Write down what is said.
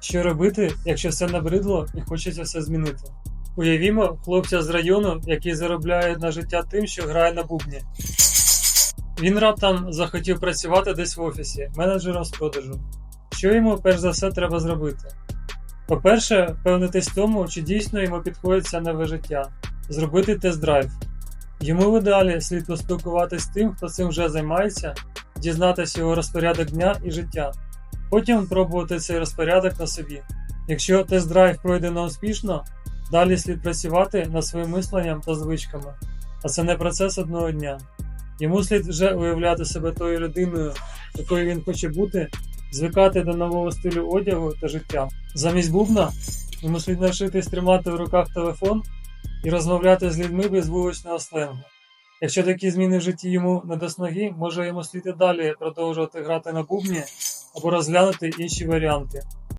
Що робити, якщо все набридло і хочеться все змінити? Уявімо хлопця з району, який заробляє на життя тим, що грає на бубні. Він раптом захотів працювати десь в офісі, менеджером з продажу. Що йому перш за все треба зробити? По-перше, впевнитись в тому, чи дійсно йому підходить це нове життя, зробити тест-драйв. Йому в ідеалі слід поспілкуватись з тим, хто цим вже займається, дізнатися його розпорядок дня і життя. Потім пробувати цей розпорядок на собі. Якщо тест-драйв пройдено успішно, далі слід працювати над своїм мисленням та звичками, а це не процес одного дня. Йому слід вже уявляти себе тою людиною, якою він хоче бути, звикати до нового стилю одягу та життя. Замість бубна йому слід навчитись тримати в руках телефон і розмовляти з людьми без вуличного сленгу. Якщо такі зміни в житті йому не до снаги, може йому слід і далі продовжувати грати на бубні або розглянути інші варіанти.